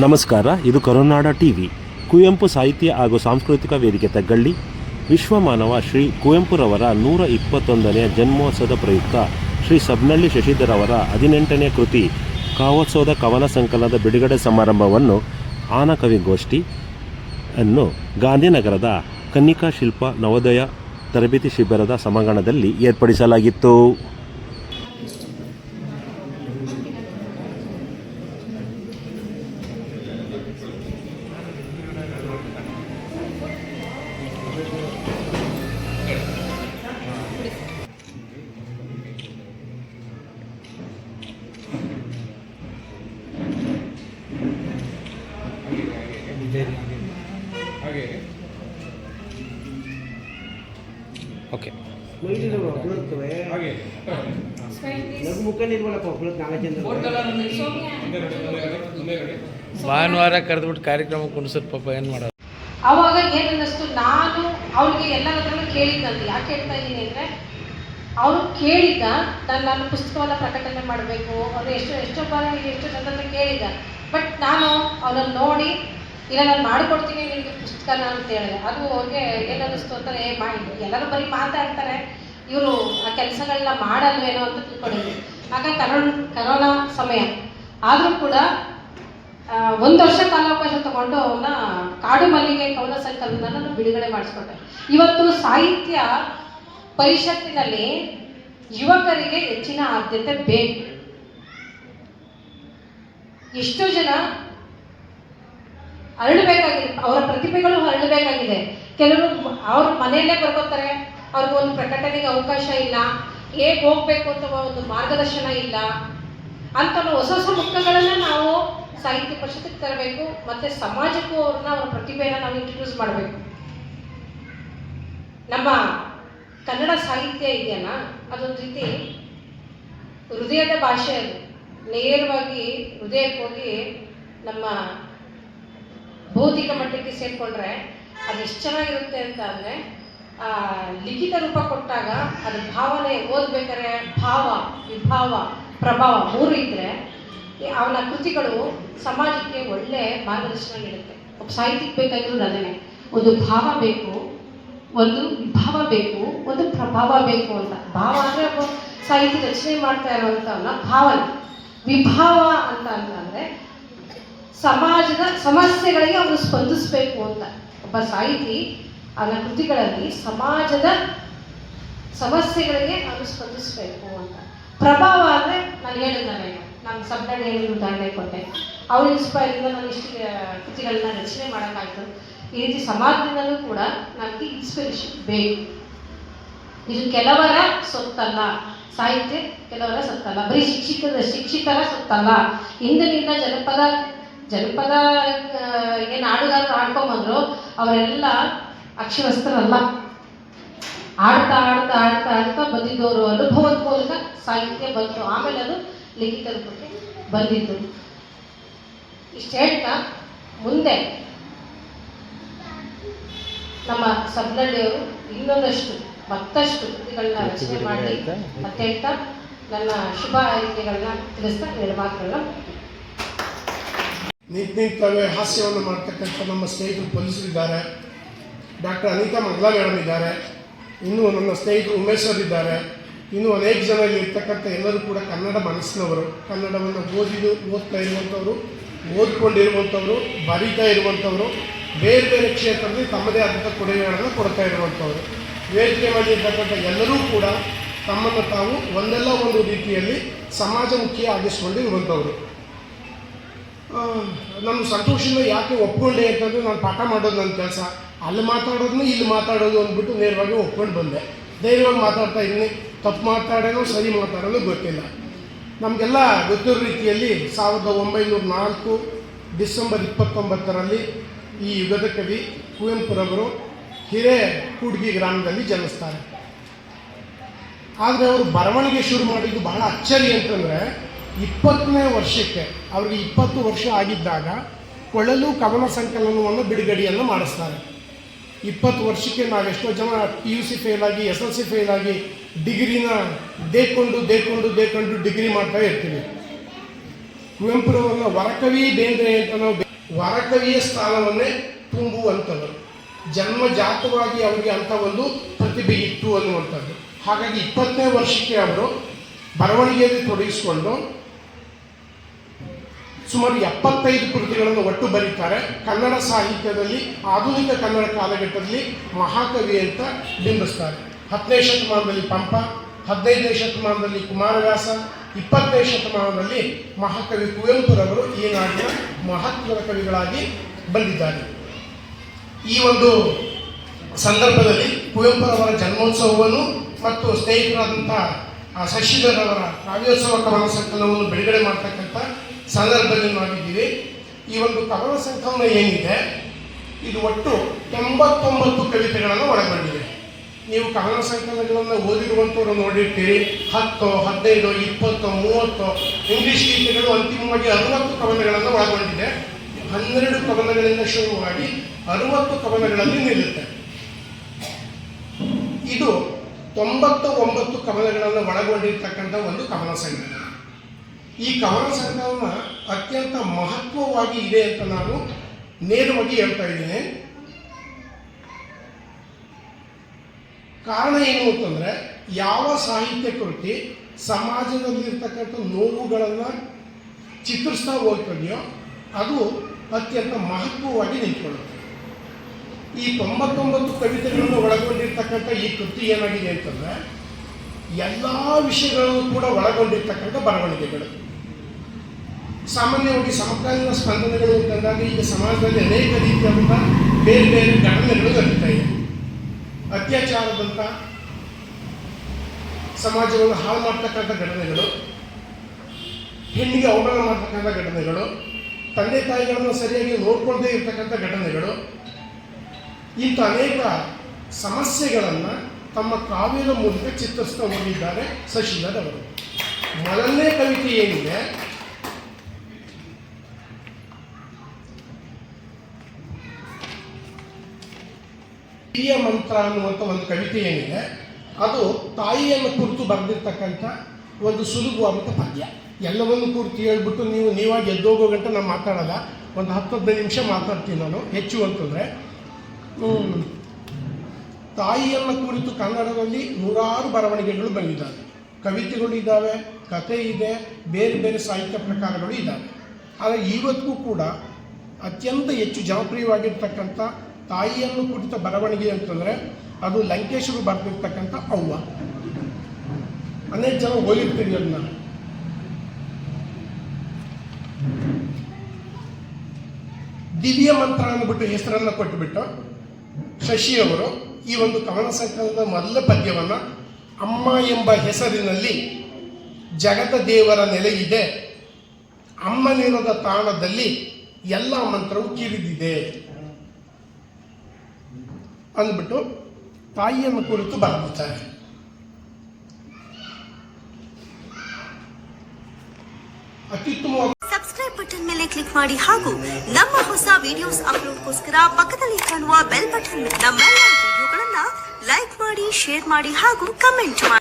ನಮಸ್ಕಾರ, ಇದು ಕರುನಾಡ ಟಿವಿ. ಕುವೆಂಪು ಸಾಹಿತ್ಯ ಹಾಗೂ ಸಾಂಸ್ಕೃತಿಕ ವೇದಿಕೆ ತಗ್ಗಳ್ಳಿ. ವಿಶ್ವಮಾನವ ಶ್ರೀ ಕುವೆಂಪುರವರ ನೂರ ಇಪ್ಪತ್ತೊಂದನೆಯ ಜನ್ಮೋತ್ಸವದ ಪ್ರಯುಕ್ತ ಶ್ರೀ ಸಬ್ನಳ್ಳಿ ಶಶಿಧರವರ ಹದಿನೆಂಟನೇ ಕೃತಿ, ಕಾವೋತ್ಸವದ ಕವನ ಸಂಕಲನದ ಬಿಡುಗಡೆ ಸಮಾರಂಭವನ್ನು ಆನಕವಿಗೋಷ್ಠಿ ಅನ್ನು ಗಾಂಧಿನಗರದ ಕನ್ನಿಕಾ ಶಿಲ್ಪ ನವೋದಯ ತರಬೇತಿ ಶಿಬಿರದ ಸಮಗಣದಲ್ಲಿ ಏರ್ಪಡಿಸಲಾಗಿತ್ತು. ಓಕೆ. ಹೊಗಳತ್ ನಾಗಚಂದ್ರ ಭಾನುವಾರ ಕರೆದ್ಬಿಟ್ಟು ಕಾರ್ಯಕ್ರಮ ಕುಣಿಸೋದು ಪಾಪ ಏನು ಮಾಡೋದು? ಅವಾಗ ಏನನ್ನಿಸ್ತು ನಾನು ಅವ್ರಿಗೆ ಎಲ್ಲರ ಹತ್ರನೂ ಕೇಳಿದ್ದಂತೆ. ಯಾಕೆ ಹೇಳ್ತಾ ಇದ್ದೀನಿ ಅಂದ್ರೆ ಅವರು ಕೇಳಿದ್ದ ನಾನು ನಾನು ಪುಸ್ತಕವನ್ನು ಪ್ರಕಟಣೆ ಮಾಡಬೇಕು ಅವ್ರು ಎಷ್ಟು ಎಷ್ಟೋ ಬಾರಿ ಎಷ್ಟು ಜನರನ್ನ ಕೇಳಿದ್ದ. ಬಟ್ ನಾನು ಅವನನ್ನು ನೋಡಿ ಇಲ್ಲ, ನಾನು ಮಾಡಿಕೊಡ್ತೀನಿ ನಿಮಗೆ ಪುಸ್ತಕನ ಅಂತ ಹೇಳಿದೆ. ಅದು ಅವ್ರಿಗೆ ಏನನ್ನಿಸ್ತು ಅಂತ ಏ ಮಾಡಿ ಎಲ್ಲರೂ ಬರೀ ಮಾತಾಡ್ತಾರೆ ಇವರು ಆ ಕೆಲಸಗಳನ್ನ ಮಾಡಲ್ವೇನೋ ಅಂತ ತಿಳ್ಕೊಂಡಿದ್ವಿ ಆಗ ಕರೋನ, ಕರೋನಾ ಸಮಯ. ಆದರೂ ಕೂಡ ಒಂದು ವರ್ಷ ಕಾಲಾವಕಾಶ ತಗೊಂಡು ಅವನ್ನ ಕಾಡು ಮಲ್ಲಿಗೆ ಕವನ ಸಂಕಲನ ಬಿಡುಗಡೆ ಮಾಡಿಸ್ಕೊಟ್ಟೆ ಇವತ್ತು ಸಾಹಿತ್ಯ ಪರಿಷತ್ತಿನಲ್ಲಿ ಯುವಕರಿಗೆ ಹೆಚ್ಚಿನ ಆದ್ಯತೆ ಬೇಕು. ಎಷ್ಟೋ ಜನ ಹರಡಬೇಕಾಗಿದೆ ಅವರ ಪ್ರತಿಭೆಗಳು ಹರಡಬೇಕಾಗಿದೆ ಕೆಲವರು ಅವ್ರ ಮನೆಯಲ್ಲೇ ಬರ್ಕೋತಾರೆ, ಅವ್ರಿಗೊಂದು ಪ್ರಕಟಣೆಗೆ ಅವಕಾಶ ಇಲ್ಲ, ಹೇಗೆ ಹೋಗ್ಬೇಕು ಅಂತ ಒಂದು ಮಾರ್ಗದರ್ಶನ ಇಲ್ಲ. ಅಂತ ಹೊಸ ಹೊಸ ಮುಖಗಳನ್ನು ನಾವು ಸಾಹಿತ್ಯ ಪರಿಷತ್ತಿಗೆ ತರಬೇಕು, ಮತ್ತೆ ಸಮಾಜಕ್ಕೂ ಅವ್ರನ್ನ ಅವ್ರ ಪ್ರತಿಭೆಯನ್ನ ನಾವು ಇಂಟ್ರೊಡ್ಯೂಸ್ ಮಾಡಬೇಕು. ನಮ್ಮ ಕನ್ನಡ ಸಾಹಿತ್ಯ ಇದೆಯಲ್ಲ, ಅದೊಂದು ರೀತಿ ಹೃದಯದ ಭಾಷೆ ಅದು. ನೇರವಾಗಿ ಹೃದಯಕ್ಕೆ ಹೋಗಿ ನಮ್ಮ ಭೌತಿಕ ಮಟ್ಟಕ್ಕೆ ಸೇರಿಕೊಂಡ್ರೆ ಅದು ಎಷ್ಟು ಚೆನ್ನಾಗಿರುತ್ತೆ ಅಂತ ಅಂದರೆ ಲಿಖಿತ ರೂಪ ಕೊಟ್ಟಾಗ ಅದು ಭಾವನೆ ಓದ್ಬೇಕಾದ್ರೆ ಭಾವ, ವಿಭಾವ, ಪ್ರಭಾವ ಮೂರು ಇದ್ದರೆ ಅವನ ಕೃತಿಗಳು ಸಮಾಜಕ್ಕೆ ಒಳ್ಳೆ ಮಾರ್ಗದರ್ಶನ ನೀಡುತ್ತೆ. ಒಬ್ಬ ಸಾಹಿತ್ಯಕ್ಕೆ ಬೇಕಾಗಿರೋದು ಅದನ್ನೇ. ಒಂದು ಭಾವ ಬೇಕು, ಒಂದು ವಿಭಾವ ಬೇಕು, ಒಂದು ಪ್ರಭಾವ ಬೇಕು ಅಂತ. ಭಾವ ಅಂದರೆ ಒಬ್ಬ ಸಾಹಿತ್ಯ ರಚನೆ ಮಾಡ್ತಾ ಇರುವಂಥವನ್ನ ಭಾವನೆ. ವಿಭಾವ ಅಂತ ಅಂತಂದರೆ ಸಮಾಜದ ಸಮಸ್ಯೆಗಳಿಗೆ ಅವರು ಸ್ಪಂದಿಸಬೇಕು ಅಂತ. ಒಬ್ಬ ಸಾಹಿತಿ ಅವನ ಕೃತಿಗಳಲ್ಲಿ ಸಮಾಜದ ಸಮಸ್ಯೆಗಳಿಗೆ ನಾನು ಸ್ಪಂದಿಸಬೇಕು ಅಂತ. ಪ್ರಭಾವ ಅಂದರೆ ನಾನು ಹೇಳಿದ್ದಾನೆ ನಾನು ಸಬ್ನಳ್ಳಿ ಹೇಳಿ ಉದಾಹರಣೆ ಕೊಟ್ಟೆ. ಅವ್ರ ಇನ್ಸ್ಪೈರಿಂದ ನಾನು ಇಷ್ಟು ಕೃತಿಗಳನ್ನ ರಚನೆ ಮಾಡೋಕ್ಕಾಯ್ತು. ಈ ರೀತಿ ಸಮಾಜದಿಂದಲೂ ಕೂಡ ನನಗೆ ಇನ್ಸ್ಪಿರೇಷನ್ ಬೇಕು. ಇದು ಕೆಲವರ ಸೊತ್ತಲ್ಲ. ಸಾಹಿತ್ಯ ಕೆಲವರ ಸೊತ್ತಲ್ಲ. ಬರೀ ಶಿಕ್ಷಕ ಶಿಕ್ಷಕರ ಸೊತ್ತಲ್ಲ. ಹಿಂದಿನಿಂದ ಜನಪದ ಜನಪದ ಏನು ಹಾಡುಗಾರರು ಹಾಡ್ಕೊಂಬಂದ್ರು ಅವರೆಲ್ಲ ಅಕ್ಷರಸ್ಥರಲ್ಲ. ಆಡ್ತಾ ಆಡ್ತಾ ಆಡ್ತಾ ಆಡ್ತಾ ಬಂದಿದ್ದವರು ಅನುಭವದ ಮೂಲಕ ಸಾಹಿತ್ಯ ಬಂತು. ಆಮೇಲೆ ಅದು ಲಿಖಿತ ರೂಪಕ್ಕೆ ಬಂದಿದ್ದು ಇಷ್ಟು ಹೇಳ್ತಾ ಮುಂದೆ ನಮ್ಮ ಸಬ್ನಳ್ಳಿಯವರು ಇನ್ನೊಂದಷ್ಟು ಮತ್ತಷ್ಟು ಕೃತಿಗಳನ್ನ ರಚನೆ ಮಾಡಿ ಮತ್ತೆ ಹೇಳ್ತಾ ನನ್ನ ಶುಭ ಹಾರೈಕೆಗಳನ್ನ ತಿಳಿಸ್ತಾ ಎರಡು ಮಾತುಗಳನ್ನ ನಿಂತು ನಿಂತವೇ ಹಾಸ್ಯವನ್ನು ಮಾಡ್ತಕ್ಕಂಥ ನಮ್ಮ ಸ್ನೇಹಿತರು ಪೊಲೀಸರಿದ್ದಾರೆ ಡಾಕ್ಟರ್ ಅನಿತಾ ಮಂಗ್ಲಾ ಮೇಡಮ್ ಇದ್ದಾರೆ. ಇನ್ನೂ ನನ್ನ ಸ್ನೇಹಿತರು ಉಮೇಶ್ ಇದ್ದಾರೆ. ಇನ್ನೂ ಅನೇಕ ಜನ ಇರ್ತಕ್ಕಂಥ ಎಲ್ಲರೂ ಕೂಡ ಕನ್ನಡ ಮನಸ್ಸಿನವರು. ಕನ್ನಡವನ್ನು ಓದಿದು ಓದ್ತಾ ಇರುವಂಥವರು ಓದ್ಕೊಂಡಿರುವಂಥವರು ಬರೀತಾ ಇರುವಂಥವರು ಬೇರೆ ಬೇರೆ ಕ್ಷೇತ್ರದಲ್ಲಿ ತಮ್ಮದೇ ಆದಂಥ ಕೊಡುಗೆಗಳನ್ನು ಕೊಡ್ತಾ ಇರುವಂಥವ್ರು. ವೇದಿಕೆ ಮಾಡಿರ್ತಕ್ಕಂಥ ಎಲ್ಲರೂ ಕೂಡ ತಮ್ಮನ್ನು ತಾವು ಒಂದಲ್ಲ ಒಂದು ರೀತಿಯಲ್ಲಿ ಸಮಾಜಮುಖಿ ಆಗಿಸ್ಕೊಂಡಿರುವಂಥವರು ಆ, ನಮ್ಮ ಸಂತೋಷನ ಯಾಕೆ ಒಪ್ಕೊಂಡೆ ಅಂತಂದರೆ ನಾನು ಪಾಠ ಮಾಡೋದು ನನ್ನ ಕೆಲಸ. ಅಲ್ಲಿ ಮಾತಾಡೋದನ್ನ ಇಲ್ಲಿ ಮಾತಾಡೋದು ಅಂದ್ಬಿಟ್ಟು ನೇರವಾಗಿ ಒಪ್ಕೊಂಡು ಬಂದೆ. ಧೈರ್ಯವಾಗಿ ಮಾತಾಡ್ತಾ ಇದ್ದೀನಿ. ತಪ್ಪು ಮಾತಾಡೋನೋ ಸರಿ ಮಾತಾಡೋದು ಗೊತ್ತಿಲ್ಲ. ನಮಗೆಲ್ಲ ಗೊತ್ತಿರೋ ರೀತಿಯಲ್ಲಿ ಸಾವಿರದ ಒಂಬೈನೂರ ನಾಲ್ಕು ಡಿಸೆಂಬರ್ ಇಪ್ಪತ್ತೊಂಬತ್ತರಲ್ಲಿ ಈ ಯುಗದ ಕವಿ ಕುವೆಂಪುರವರು ಹಿರೇ ಕೂಡ್ಗಿ ಗ್ರಾಮದಲ್ಲಿ ಜನಿಸ್ತಾರೆ. ಆದರೆ ಅವರು ಬರವಣಿಗೆ ಶುರು ಮಾಡಿದ್ದು ಬಹಳ ಅಚ್ಚರಿ ಅಂತಂದರೆ ಇಪ್ಪತ್ತನೇ ವರ್ಷಕ್ಕೆ, ಅವ್ರಿಗೆ ಇಪ್ಪತ್ತು ವರ್ಷ ಆಗಿದ್ದಾಗ ಕೊಳಲು ಕವನ ಸಂಕಲನವನ್ನು ಬಿಡುಗಡೆಯನ್ನು ಮಾಡಿಸ್ತಾರೆ. ಇಪ್ಪತ್ತು ವರ್ಷಕ್ಕೆ ನಾವೆಷ್ಟೋ ಜನ ಪಿ ಯು ಸಿ ಫೇಲ್ ಆಗಿ ಎಸ್ ಎಲ್ ಸಿ ಫೇಲ್ ಆಗಿ ಡಿಗ್ರಿನ ದೇಕೊಂಡು ದೇಕೊಂಡು ದೇಕೊಂಡು ಡಿಗ್ರಿ ಮಾಡ್ತಾ ಇರ್ತೀವಿ. ಕುವೆಂಪುರವನ್ನು ವರಕವಿ ಬೇಂದ್ರೆ ಅಂತ ನಾವು ವರಕವಿಯ ಸ್ಥಾನವನ್ನೇ ತುಂಬುವಂಥದ್ದು. ಜನ್ಮ ಜಾತವಾಗಿ ಅವರಿಗೆ ಅಂಥ ಒಂದು ಪ್ರತಿಭೆ ಇತ್ತು ಅನ್ನುವಂಥದ್ದು. ಹಾಗಾಗಿ ಇಪ್ಪತ್ತನೇ ವರ್ಷಕ್ಕೆ ಅವರು ಬರವಣಿಗೆಯಲ್ಲಿ ತೊಡಗಿಸಿಕೊಂಡು ಸುಮಾರು ಎಪ್ಪತ್ತೈದು ಕೃತಿಗಳನ್ನು ಒಟ್ಟು ಬರೀತಾರೆ. ಕನ್ನಡ ಸಾಹಿತ್ಯದಲ್ಲಿ, ಆಧುನಿಕ ಕನ್ನಡ ಕಾಲಘಟ್ಟದಲ್ಲಿ ಮಹಾಕವಿ ಅಂತ ಬಿಂಬಿಸ್ತಾರೆ. ಹತ್ತನೇ ಶತಮಾನದಲ್ಲಿ ಪಂಪ, ಹದಿನೈದನೇ ಶತಮಾನದಲ್ಲಿ ಕುಮಾರವ್ಯಾಸ, ಇಪ್ಪತ್ತನೇ ಶತಮಾನದಲ್ಲಿ ಮಹಾಕವಿ ಕುವೆಂಪುರವರು ಈ ನಾಡಿನ ಮಹತ್ವದ ಕವಿಗಳಾಗಿ ಬಂದಿದ್ದಾರೆ. ಈ ಒಂದು ಸಂದರ್ಭದಲ್ಲಿ ಕುವೆಂಪುರವರ ಜನ್ಮೋತ್ಸವವನ್ನು ಮತ್ತು ಸ್ನೇಹಿತರಾದಂಥ ಶಶಿಧರ್ ಅವರ ಕಾವ್ಯೋತ್ಸವ ಕವನ ಸಂಕಲನವನ್ನು ಬಿಡುಗಡೆ ಮಾಡ್ತಕ್ಕಂಥ ಸಂದರ್ಭದಲ್ಲಿ ಮಾಡಿದ್ದೀವಿ ಈ ಒಂದು ಕವನ ಸಂಕಲನ ಏನಿದೆ, ಇದು ಒಟ್ಟು ತೊಂಬತ್ತೊಂಬತ್ತು ಕವಿತೆಗಳನ್ನು ಒಳಗೊಂಡಿದೆ. ನೀವು ಕವನ ಸಂಕಲನಗಳನ್ನು ಓದಿರುವಂಥವ್ರು ನೋಡಿರ್ತೀರಿ. ಹತ್ತು, ಹದಿನೈದು, ಇಪ್ಪತ್ತು, ಮೂವತ್ತು ಇಂಗ್ಲಿಷ್ ಗೀತೆಗಳು ಅಂತಿಮವಾಗಿ ಅರವತ್ತು ಕವನಗಳನ್ನು ಒಳಗೊಂಡಿದೆ. ಹನ್ನೆರಡು ಕವನಗಳಿಂದ ಶುರುವಾಗಿ ಅರುವತ್ತು ಕವನಗಳಲ್ಲಿ ನಿಲ್ಲುತ್ತೆ. ಇದು ತೊಂಬತ್ತ ಒಂಬತ್ತು ಕವನಗಳನ್ನು ಒಳಗೊಂಡಿರ್ತಕ್ಕಂಥ ಒಂದು ಕವನ ಸಂಕಲನ. ಈ ಕವನ ಸಂಕಲನ ಅತ್ಯಂತ ಮಹತ್ವವಾಗಿ ಇದೆ ಅಂತ ನಾನು ನೇರವಾಗಿ ಹೇಳ್ತಾ ಇದ್ದೀನಿ. ಕಾರಣ ಏನು ಅಂತಂದರೆ, ಯಾವ ಸಾಹಿತ್ಯ ಕೃತಿ ಸಮಾಜದಲ್ಲಿರ್ತಕ್ಕಂಥ ನೋವುಗಳನ್ನು ಚಿತ್ರಿಸ್ತಾ ಹೋಗ್ತದೆಯೋ, ಅದು ಅತ್ಯಂತ ಮಹತ್ವವಾಗಿ ನಿಂತ್ಕೊಳ್ಳುತ್ತೆ. ಈ ತೊಂಬತ್ತೊಂಬತ್ತು ಕವಿತೆಗಳನ್ನು ಒಳಗೊಂಡಿರ್ತಕ್ಕಂಥ ಈ ಕೃತಿ ಏನಾಗಿದೆ ಅಂತಂದರೆ, ಎಲ್ಲ ವಿಷಯಗಳನ್ನು ಕೂಡ ಒಳಗೊಂಡಿರ್ತಕ್ಕಂಥ ಬರವಣಿಗೆಗಳು. ಸಾಮಾನ್ಯವಾಗಿ ಸಮಕಾಲೀನ ಸ್ಪಂದನೆಗಳು ಅಂತಂದಾಗ ಈಗ ಸಮಾಜದಲ್ಲಿ ಅನೇಕ ರೀತಿಯಾದಂಥ ಬೇರೆ ಬೇರೆ ಘಟನೆಗಳು ನಡೀತಾ ಇದೆ. ಅತ್ಯಾಚಾರದಂಥ ಸಮಾಜವನ್ನು ಹಾಳು ಮಾಡ್ತಕ್ಕಂಥ ಘಟನೆಗಳು, ಹೆಣ್ಣಿಗೆ ಅವಮಾನ ಮಾಡ್ತಕ್ಕಂಥ ಘಟನೆಗಳು, ತಂದೆ ತಾಯಿಗಳನ್ನು ಸರಿಯಾಗಿ ನೋಡ್ಕೊಳ್ಳದೇ ಇರ್ತಕ್ಕಂಥ ಘಟನೆಗಳು, ಇಂಥ ಅನೇಕ ಸಮಸ್ಯೆಗಳನ್ನು ತಮ್ಮ ಕಾವ್ಯದ ಮೂಲಕ ಚಿತ್ರಿಸ್ತಾ ಹೋಗಿದ್ದಾರೆ ಶಶಿಧರ್ ಅವರು. ಮೊದಲನೇ ಕವಿತೆ ಏನಿದೆ? ಹಿರಿಯ ಮಂತ್ರ ಅನ್ನುವಂಥ ಒಂದು ಕವಿತೆ ಏನಿದೆ, ಅದು ತಾಯಿಯನ್ನು ಕುರಿತು ಬರೆದಿರ್ತಕ್ಕಂಥ ಒಂದು ಸುಲಭವಾದಂಥ ಪದ್ಯ. ಎಲ್ಲವನ್ನು ಕುರಿತು ಹೇಳ್ಬಿಟ್ಟು ನೀವು ನೀವಾಗಿ ಎದ್ದೋಗೋ ಗಂಟೆ ನಾನು ಮಾತಾಡಲ್ಲ, ಒಂದು ಹತ್ತು ಹದಿನೈದು ನಿಮಿಷ ಮಾತಾಡ್ತೀನಿ ನಾನು, ಹೆಚ್ಚು ಅಂತಂದರೆ ತಾಯಿಯನ್ನು ಕುರಿತು ಕನ್ನಡದಲ್ಲಿ ನೂರಾರು ಬರವಣಿಗೆಗಳು ಬಂದಿದ್ದಾವೆ. ಕವಿತೆಗಳು ಇದ್ದಾವೆ, ಕತೆ ಇದೆ, ಬೇರೆ ಬೇರೆ ಸಾಹಿತ್ಯ ಪ್ರಕಾರಗಳು ಇದ್ದಾವೆ. ಆದರೆ ಇವತ್ತಿಗೂ ಕೂಡ ಅತ್ಯಂತ ಹೆಚ್ಚು ಜನಪ್ರಿಯವಾಗಿರ್ತಕ್ಕಂಥ ತಾಯಿಯನ್ನು ಕುರಿತ ಬರವಣಿಗೆ ಅಂತಂದರೆ ಅದು ಲಂಕೇಶರು ಬರೆದಿರ್ತಕ್ಕಂಥ ಅವ್ವ. ಅನೇಕ ಜನ ಓದಿರ್ತೀರಿ ಅದನ್ನ ದಿವ್ಯ ಮಂತ್ರ ಅಂದ್ಬಿಟ್ಟು ಹೆಸರನ್ನು ಕೊಟ್ಟುಬಿಟ್ಟು ಶಶಿಯವರು ಈ ಒಂದು ಕವನ ಸಂಕಲನದ ಮೊದಲ ಪದ್ಯವನ್ನು ಅಮ್ಮ ಎಂಬ ಹೆಸರಿನಲ್ಲಿ ಜಗತ ದೇವರ ಇದೆ. ಅಮ್ಮನಿರದ ತಾಣದಲ್ಲಿ ಎಲ್ಲ ಮಂತ್ರವು ಕಿರಿದಿದೆ. ಅಂದ್ಬಿಟ್ಟು ತಾಯಿಯನ್ನು ಕುರಿತು ಬರೆದಿದ್ದಾರೆ ಅತ್ಯುತ್ತಮ ಸಬ್ಸ್ಕ್ರೈಬ್ ಬಟನ್ ಮೇಲೆ ಕ್ಲಿಕ್ ಮಾಡಿ ಹಾಗೂ ನಮ್ಮ ಹೊಸ ವಿಡಿಯೋಸ್ ಅಪ್ಲೋಡ್ಗೋಸ್ಕರ ಪಕ್ಕದಲ್ಲಿ ಕಾಣುವ ಬೆಲ್ ಬಟನ್ ನಮ್ಮೆಲ್ಲ ವಿಡಿಯೋಗಳನ್ನ ಲೈಕ್ ಮಾಡಿ ಶೇರ್ ಮಾಡಿ ಹಾಗೂ ಕಮೆಂಟ್ ಮಾಡಿ.